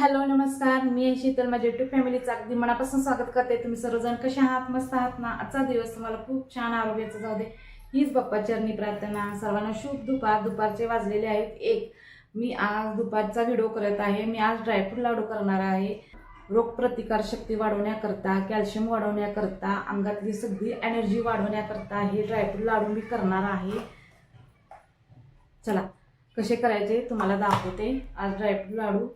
Hello नमस्कार. मी शीतल माझ्या YouTube फॅमिलीचं अगदी मनापासून स्वागत करते. तुम्ही सर्वजण कसे आहात? मस्त आहात ना? आजचा दिवस तुम्हाला खूप छान आरोग्याचा जाऊ दे. हीच बाप्पा चरणी प्रार्थना. सर्वांना शुभ दुपार. दुपारचे वाजलेले आहेत एक. मी आज दुपारचा व्हिडिओ करत आहे. मी आज ड्रायफ्रूट लाडू करणार आहे. रोगप्रतिकार शक्ती वाढवण्याकरता कॅल्शियम वाढवण्याकरता अंगातली सगळी एनर्जी वाढवण्याकरता हे ड्रायफ्रूट लाडू मी करणार आहे. चला कसे करायचे? तुम्हाला दाखवते. आज ड्रायफ्रूट लाडू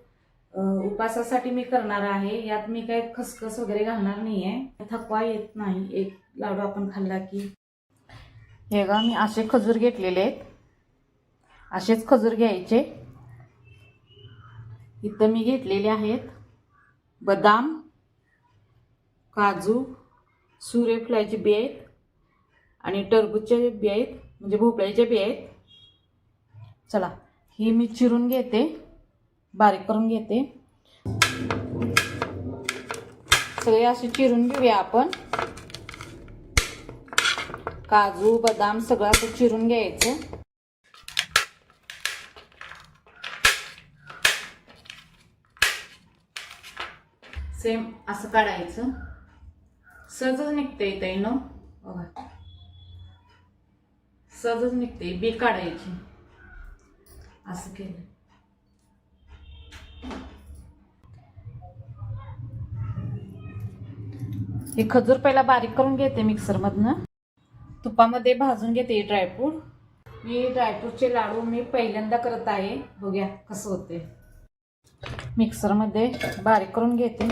उपासासाठी मी करणार आहे. यात मी काही खसखस वगैरे घालणार नाही आहे थकवा येत नाही. एक लाडू आपण खाल्ला की. हे का मी असे खजूर घेतलेले आहेत. असेच खजूर घ्यायचे. इथं मी घेतलेले आहेत बदाम काजू सूर्यफुलाचे बी आहेत आणि टरबूजचे बी आहेत म्हणजे भोपळ्याचे बी आहेत. चला ही मी चिरून घेते. बारीक करून घेते. सगळे असे चिरून घेऊया आपण. काजू बदाम सगळं असं चिरून घ्यायचं. सेम असं काढायचं. सहजच निघते इथे न बघा सहजच निघते बी काढायची. असं केलं. हे खजूर पहिला बारीक करून घेते मिक्सरमधनं. तुपामध्ये भाजून घेते ड्रायफ्रूट मी ड्रायफ्रूटचे लाडू मी पहिल्यांदा करत आहे. बघूया कसं होते मिक्सरमध्ये बारीक करून घेते.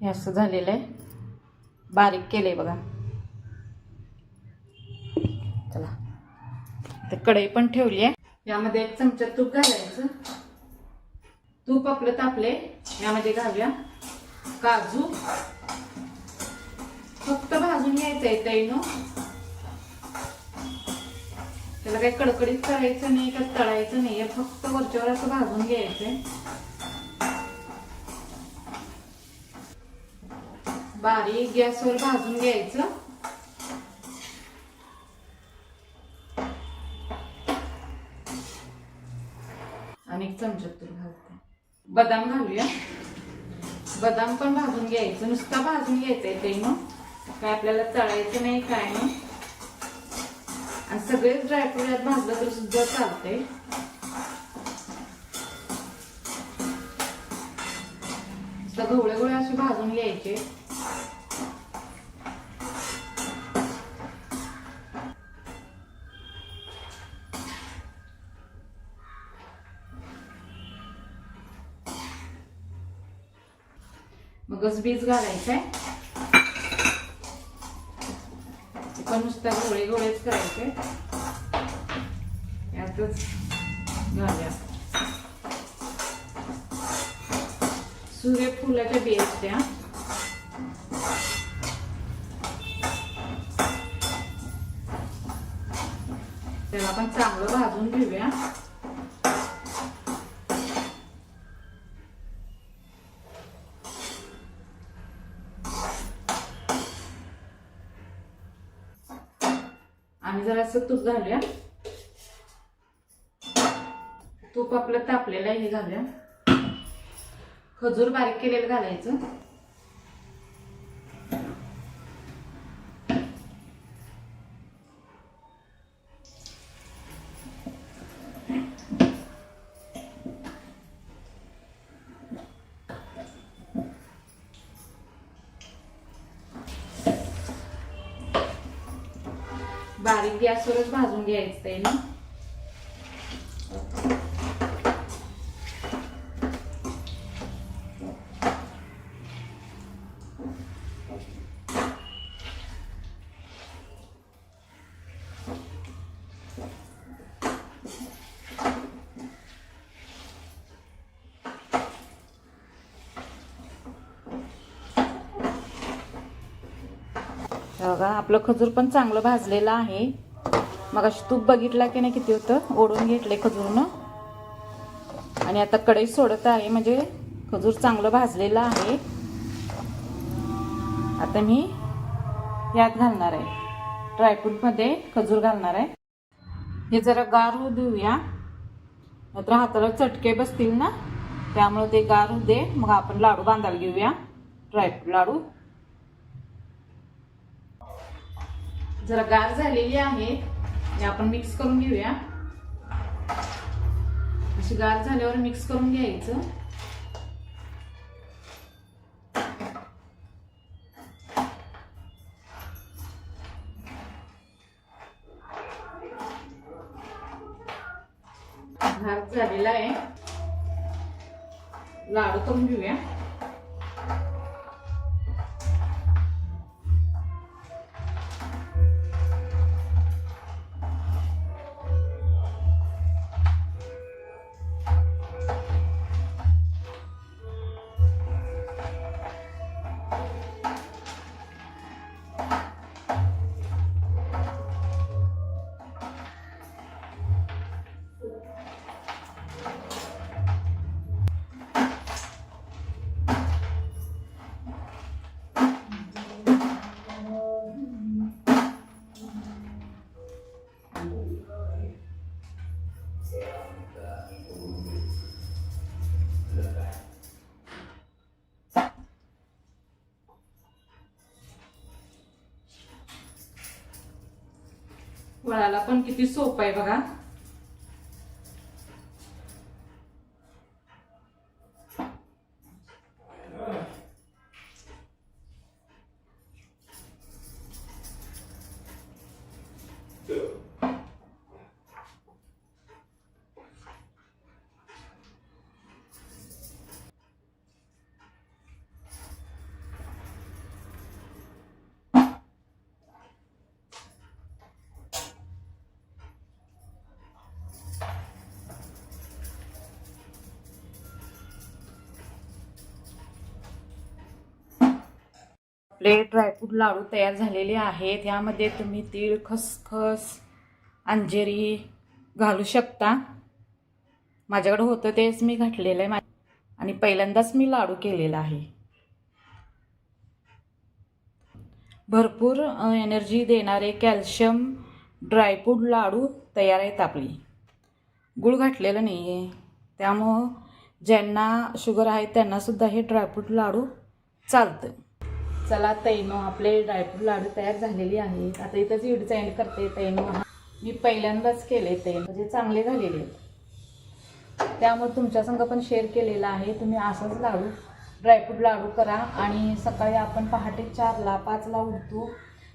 हे असं झालेलं आहे. बारीक केलंय बघा. चला. ते कढई पण ठेवली आहे. यामध्ये एक चमचा तूप घालायचं. तूप आपलं तापले यामध्ये घालूया. काजू. फक्त भाजून घ्यायचं आहे तैनो. त्याला काही कडकडीत करायचं नाही का तळायचं नाही. फक्त वरच्यावर असं भाजून घ्यायचंय. बारीक गॅसवर भाजून घ्यायचं. आणि एक चमचा घालते. बदाम घालूया. बदाम पण भाजून घ्यायचं. नुसता भाजून घ्यायचंय ते मग. काय आपल्याला तळायचं नाही काय मग आणि सगळेच ड्रायफ्रूट यात भाजलं तर सुद्धा चालतंय. गवळे गोळे असे भाजून घ्यायचे. मगच बीज घालायचंय पण नुसत्या गोळे गोळेच करायचे यातच घालूया सूर्यफुलाच्या बियाच त्या त्याला आपण चांगलं भाजून घेऊया तूप घालूया. तूप आपलं तापलेलं हे घालूया. खजूर बारीक केलेलं घालायचं. गॅसवरच भाजून घ्यायचं आहे ना बघा आपलं खजूर पण चांगलं भाजलेलं आहे. मग अशी तूप बघितला की नाही किती होतं? ओढून घेतले खजूरनं. आणि आता कढई सोडत आहे म्हणजे खजूर चांगलं भाजलेलं आहे. आता मी यात घालणार आहे. ड्रायफ्रूटमध्ये खजूर घालणार आहे. हे जरा गार होऊ देऊया. नंतर हाताला चटके बसतील ना? त्यामुळे ते गार होऊ दे. मग आपण लाडू बांधायला घेऊया. Dry fruit laddu. जरा गार झालेली आहे. हे आपण मिक्स करून घेऊया. अशी गार झाल्यावर मिक्स करून घ्यायचं. झालेला आहे. लाडू करून घेऊया. वळाला पण किती सोपं आहे बघा. आपले ड्रायफ्रूट लाडू तयार झालेले आहेत. यामध्ये तुम्ही तीळ खसखस अंजेरी घालू शकता. माझ्याकडे होतं तेच मी घातलेलं आहे. आणि पहिल्यांदाच मी लाडू केलेला आहे. भरपूर एनर्जी देणारे कॅल्शियम ड्रायफ्रूट लाडू तयार आहेत आपली. गुळ घातलेलं नाही आहे त्यामुळं ज्यांना शुगर आहे त्यांनासुद्धा हे ड्रायफ्रूट लाडू चालतं. चला तैनो आपले ड्रायफ्रूट लाडू तयार झालेले आहेत. आता इथंच व्हिडिओचा एंड करते तैनो मी पहिल्यांदाच केले तैन. म्हणजे चांगले झालेले आहेत. त्यामुळे तुमच्यासंग पण शेअर केलेला आहे. तुम्ही असंच लाडू ड्रायफ्रूट लाडू करा. आणि सकाळी आपण पहाटे चारला पाचला उठतो.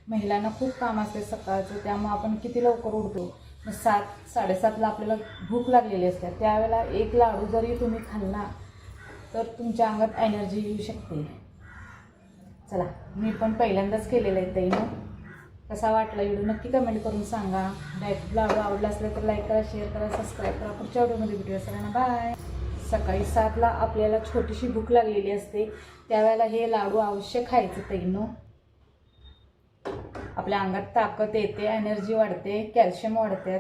महिलांना खूप काम असते सकाळचं. त्यामुळे आपण किती लवकर उठतो? मग सात साडेसातला आपल्याला भूक लागलेली असते. त्यावेळेला एक लाडू जरी तुम्ही खाल्ला तर तुमच्या अंगात एनर्जी येऊ शकते. चला मी पण पहिल्यांदाच केलेलं आहे ताईनं कसा वाटला व्हिडिओ नक्की कमेंट करून सांगा. लाईक लाडू आवडला असला तर लाईक करा शेअर करा सबस्क्राईब करा. पुढच्या व्हिडिओमध्ये भेटूया सगळ्यांना. बाय सकाळी सातला आपल्याला छोटीशी भूक लागलेली असते. त्यावेळेला हे लाडू अवश्य खायचं ताईनं आपल्या अंगात ताकद येते एनर्जी वाढते कॅल्शियम वाढतात